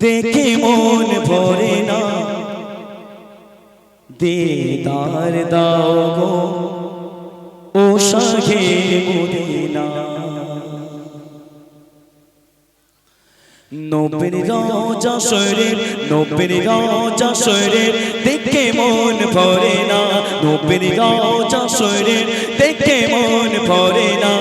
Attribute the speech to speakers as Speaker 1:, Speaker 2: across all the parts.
Speaker 1: দেখে মন ভরে না। দিদার দাও গো ও সাহে মদিনা নবের রাজা শরীর নবের রাজা শরীর দেখে মন ভরে না। নবের রাজা শরীর দেখে মন ভরে না।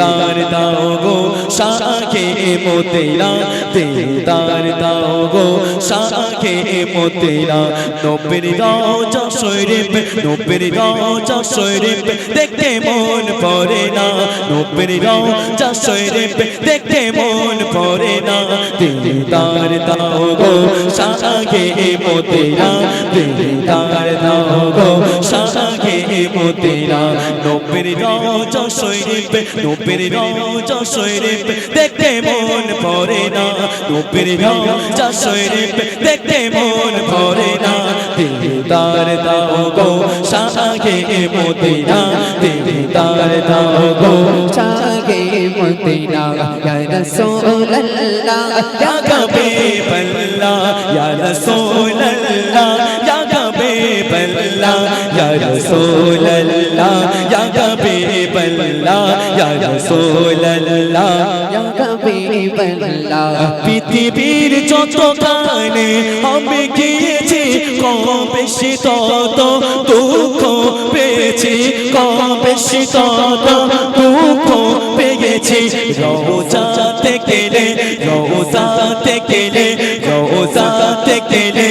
Speaker 1: দিদার দাও গো শাখে মোতেরা দিদার দাও গো শাখে মোতেরা নবের রাজা শরীর নবের রাজা শরীর দেখে মন ভরে না। নবের রাজা শরীর দেখে মন ভরে না। দিদার দাও গো শাখে মোতেরা দিদার দাও গো শাখে তেরা নব্বের রজ শৈরীপ নব্বের রজ শৈরীপ দেখতে মন ভরে না। নব্বের রজ শৈরীপ দেখতে মন ভরে না। দিদার দাও গো সাগে মদিনা। দিদার দাও গো
Speaker 2: সাগে মদিনা। ইয়া
Speaker 1: রাসূল আল্লাহ ইয়া হাবিব আল্লাহ ইয়া রাসূল আল্লাহ ইয়া হাবিব আল্লাহ ইয়া রাসূল حبيب الله يا رسول الله
Speaker 2: ইয়া হাবিবাল্লাহ
Speaker 1: পৃথিবীর যত গানে আমি গিয়েছি কম বেশি তত দুঃখ পেয়েছি কম বেশি তত দুঃখ পেয়েছি রোজাতে গেলে রোজাতে গেলে রোজাতে গেলে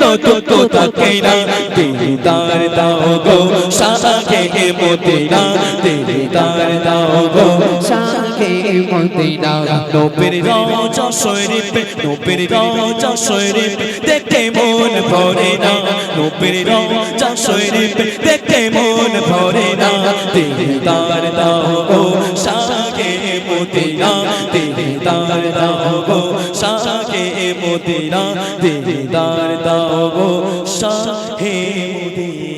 Speaker 1: কোন দুঃখ থাকে না দিদার দাও গো সাগে মদিনা দিদার দাও গো
Speaker 2: চাগে মদিনা
Speaker 1: নবের রাজা শরীফ নবের রাজা শরীফ দেখে মন ভরে না নবের রাজা শরীফ দেখে মন ভরে না দিদার দাও গো শাহে মদিনা দিদার দাও শাহে মোদিনা দিদার দাও শাহে মদিনা।